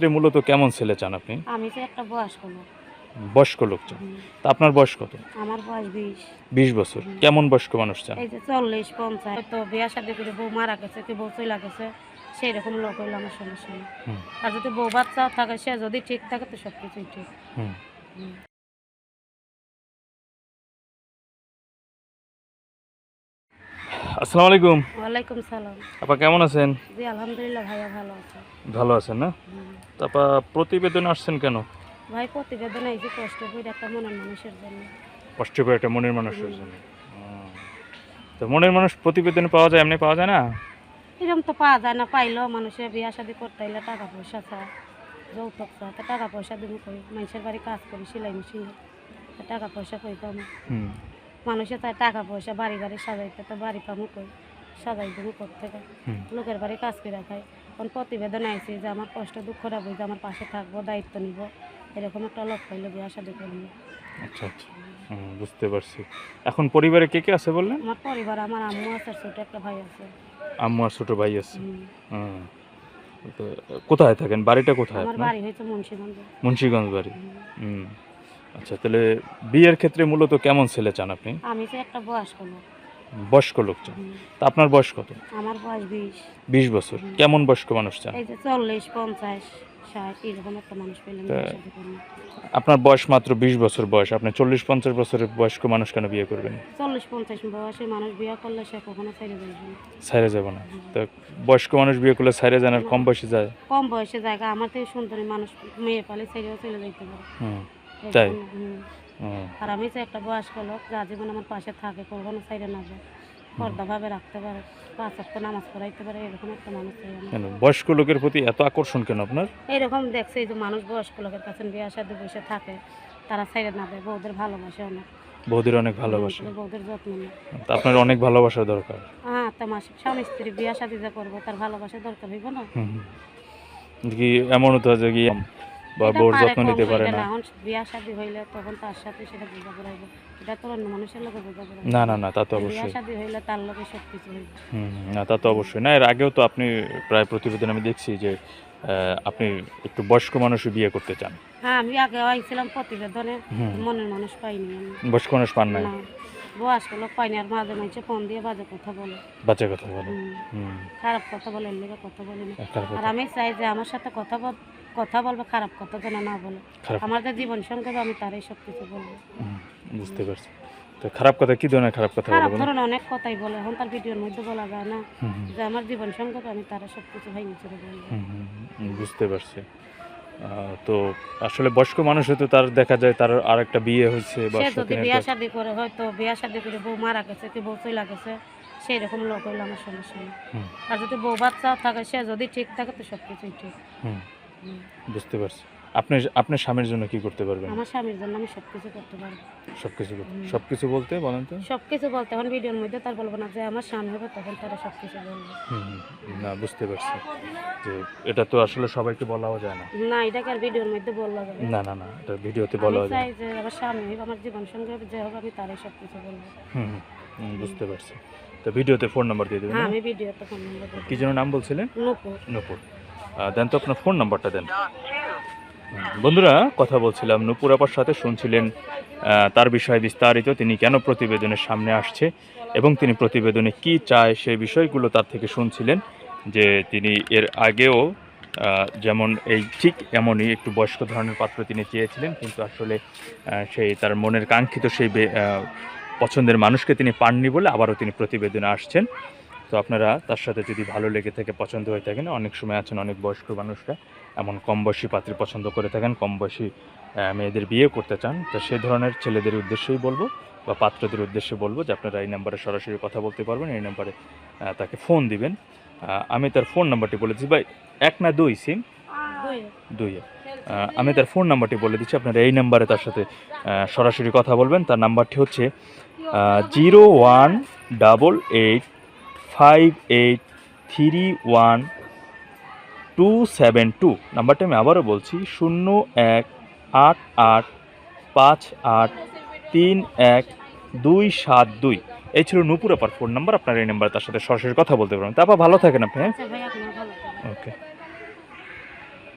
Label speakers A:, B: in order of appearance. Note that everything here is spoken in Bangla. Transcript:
A: ক্ষেত্রে মূলত কেমন ছেলে চান আপনি?
B: আমি তো একটা বয়স্ক লোক।
A: বয়স্ক লোক চান। তা আপনার বয়স কত?
B: আমার বয়স বিশ।
A: বিশ বছর। কেমন বয়স্ক মানুষ চান?
B: এই যে চল্লিশ পঞ্চাশ। তো বিয়া শাদি করে বউ মারা গেছে কি বউ চলে গেছে সেই রকম লোক হইল আমার সমস্যা নেই আর যদি বউ বাচ্চা থাকে সে যদি ঠিক থাকে তো সব কিছুই ঠিক
A: আসসালামু আলাইকুম।
B: ওয়ালাইকুম সালাম।
A: আপা কেমন আছেন?
B: জি আলহামদুলিল্লাহ ভাইয়া ভালো আছে।
A: ভালো আছেন না। তারপর প্রতিবেদনে আসছেন কেন?
B: ভাই প্রতিবেদন এই যে কষ্ট করে একটা মনের মানুষের জন্য।
A: কষ্ট করে একটা মনের মানুষের জন্য। তো মনের মানুষ প্রতিবেদনে পাওয়া যায় এমনি পাওয়া যায় না?
B: এরকম তো পাওয়া যায় না পাইলেও মানুষের বিয়া শাদি করতে হইলে টাকা পয়সা চায় যৌতুক চায় তো টাকা পয়সা দিব কই? মানুষের বাড়ি কাজ করি সেলাই মেশিনে তো টাকা পয়সা কই পাবো?
A: হুম।
B: মানুষে চায় টাকা পয়সা বাড়ি গাড়ি সাজাইতে তো বাড়ি পাবো কই? সাজাই দেবো
A: করতে।
B: লোকের বাড়ি কাজ করে খাই কোন প্রতিবেদন আইছি যে আমার কষ্ট দুঃখ দুঃখটা বুঝে আমার পাশে থাকব দায়িত্ব নিব। এরকম একটা লোক পাইলে বিয়া শাদি করব।
A: আচ্ছা আচ্ছা। বুঝতে পারছি। এখন পরিবারে কে কে আছে বললেন?
B: আমার পরিবার আমার আম্মু আছে ছোট একটা ভাই আছে।
A: আম্মু আর ছোট ভাই আছে। কোথায় থাকেন? বাড়িটা কোথায়
B: আমার বাড়ি হয়েছে মুন্সিগঞ্জ।
A: মুন্সিগঞ্জ বাড়ি।
B: হুম।
A: আচ্ছা তাহলে বিয়ের ক্ষেত্রে মূলত কেমন ছেলে চান আপনি?
B: আমি তো একটা বয়স্ক লোক।
A: বয়স্ক লোক চান। তা আপনার বয়স কত?
B: আমার বয়স বিশ।
A: বিশ বছর। কেমন বয়স্ক মানুষ চান?
B: এই যে চল্লিশ পঞ্চাশ।
A: আপনার বয়স মাত্র বিশ বছর বয়স। আপনি চল্লিশ পঞ্চাশ বছরের বয়স্ক মানুষ কেন বিয়ে করবেন?
B: চল্লিশ পঞ্চাশ বয়সে মানুষ বিয়ে করলে সে কখনো ছেড়ে দেবে না।
A: সাইরে যাব না। তো বয়স্ক মানুষ বিয়ে করলে সাইরে যান আর কম বয়সে যায়?
B: কম বয়সে জায়গা আমার থেকে সুন্দরী মানুষ মেয়ে পালে ছেড়েও চলে যেতে পারে।
A: তাই?
B: আর আমি তো একটা বয়স্ক লোক যা জীবন আমার পাশে থাকে কখনো ছেড়ে না যায়। পর্দাভাবে রাখতে পারে পাঁচ অক্ট নামাজ পড়াইতে পারে এরকম একটা মানুষ চাই
A: কেন? বয়স্ক লোকের প্রতি এত আকর্ষণ কেন আপনার?
B: এরকম দেখছে এই যে মানুষ বয়স্ক লোকের কাছে বিয়ে শাদী বসে থাকে তারা ছেড়ে না দেয় বউদের ভালোবাসে অনেক।
A: বৌদির অনেক ভালোবাসে।
B: হুম, বউদের যত্ন
A: আপনার অনেক ভালোবাসা দরকার।
B: হ্যাঁ তো মাসিক স্বামী স্ত্রী বিয়া শাদী যে করব তার ভালোবাসা দরকার হইব না।
A: কি এমন হতো যে কি বা বউর যত্ন নিতে পারে না
B: এখন বিয়া শাদী হইলে তখন তার সাথে সেটা বোঝা পড়াইবে। এটা তো অন্য মানুষের লোকে বোঝা পড়াইবে।
A: না না না তা তো
B: বিয়া
A: অবশ্যই।
B: শাদী হইলে তার লোকে সব কিছু হইবে।
A: হুম, না তা তো অবশ্যই। না এর আগেও তো আপনি প্রায় প্রতিবেদন আমি দেখছি যে আপনি একটু বয়স্ক মানুষই বিয়ে করতে চান।
B: হ্যাঁ আমি আগে আইছিলাম প্রতিবেদনে। মনের মানুষ পাইনি আমি।
A: বয়স্ক মানুষ পান
B: না বয়স্ক লোক পাইনি আর মাঝে মাঝে ফোন দিয়ে বাজে কথা বলে।
A: বাচ্চা কথা বলে।
B: খারাপ কথা বলে এর কথা বলি না। আর আমি চাই যে আমার সাথে কথা বল- কথা বলবে খারাপ কথা যেন না বলে। আমার যে জীবন সঙ্গে আমি তারাই সব কিছু বলব।
A: বুঝতে পারছি। তো খারাপ কথা কি ধরনের খারাপ কথা
B: খারাপ ধরনের অনেক কথাই বলে। এখন তার ভিডিওর মধ্যে বলা যায় না যে আমার জীবন সঙ্গে আমি তারা সব কিছু ভাই বলব।
A: হুম, বুঝতে পারছি। তো আসলে বয়স্ক মানুষ হয়তো তার দেখা যায় তার আর একটা বিয়ে হয়েছে বা
B: সে যদি বিয়া শাদি করে হয়তো বিয়া শাদি করে বউ মারা গেছে কি বউ চলে গেছে সেই রকম লোক হইলে আমার সমস্যা নেই। আর যদি বউ বাচ্চা থাকে সে যদি ঠিক থাকে তো সব কিছুই ঠিক।
A: বুঝতে পারছি। আপনি আপনার স্বামীর জন্য কি করতে পারবেন?
B: আমার স্বামীর জন্য আমি সব কিছু করতে পারব।
A: সবকিছু করতে সবকিছু বলতে বলেন তো।
B: সব কিছু বলতে এখন ভিডিওর মধ্যে তার বলব না যে আমার স্বামী হবে তখন তারা সব কিছু বলব
A: না বুঝতে পারছি যে এটা তো আসলে সবাইকে বলাও যায় না।
B: না এটাকে আর ভিডিওর মধ্যে বলব যাবে
A: না। না না এটা ভিডিওতে বলা যায়
B: চাই যে আমার স্বামী হবে আমার জীবন সঙ্গে হবে, যে হবে আমি তারাই সব কিছু বলব।
A: হুম, বুঝতে পারছি। তো ভিডিওতে ফোন নাম্বার দিয়ে দেবেন
B: হ্যাঁ আমি ভিডিওতে ফোন নম্বর
A: কি যেন নাম বলছিলেন?
B: নূপুর।
A: নূপুর। দেন তো আপনার ফোন নাম্বারটা দেন। বন্ধুরা, কথা বলছিলাম নূপুর আপার সাথে, শুনছিলেন তার বিষয়ে বিস্তারিত, তিনি কেন প্রতিবেদনের সামনে আসছে এবং তিনি প্রতিবেদনে কি চায় সেই বিষয়গুলো তার থেকে শুনছিলেন, যে তিনি এর আগেও যেমন এই ঠিক এমনই একটু বয়স্ক ধরনের পাত্র তিনি চেয়েছিলেন, কিন্তু আসলে সেই তার মনের কাঙ্ক্ষিত সেই পছন্দের মানুষকে তিনি পাননি বলে আবারও তিনি প্রতিবেদনে আসছেন। তো আপনারা তার সাথে যদি ভালো লেগে থাকে পছন্দ হয়ে থাকেন অনেক সময় আছেন অনেক বয়স্ক মানুষরা এমন কম বয়সী পাত্রী পছন্দ করে থাকেন কম বয়সী মেয়েদের বিয়ে করতে চান তো সেই ধরনের ছেলেদের উদ্দেশ্যেই বলব বা পাত্রদের উদ্দেশ্যে বলব যে আপনারা এই নাম্বারে সরাসরি কথা বলতে পারবেন এই নাম্বারে তাকে ফোন দিবেন। আমি তার ফোন নাম্বারটি বলে দিচ্ছি। ভাই এক না দুই সিম?
B: দুই।
A: দুই। আমি তার ফোন নাম্বারটি বলে দিচ্ছি। আপনারা এই নাম্বারে তার সাথে সরাসরি কথা বলবেন। তার নাম্বারটি হচ্ছে zero one double eight five eight three one two seven two নাম্বারটা আমি আবারও বলছি শূন্য এক আট আট পাঁচ আট তিন এক দুই সাত দুই। এই ছিল নুপুর আপার ফোন নাম্বার আপনার এই নাম্বারে তার সাথে সরাসরি কথা বলতে পারবেন। তারপর ভালো থাকেন আপনি হ্যাঁ?
B: আচ্ছা।
A: ওকে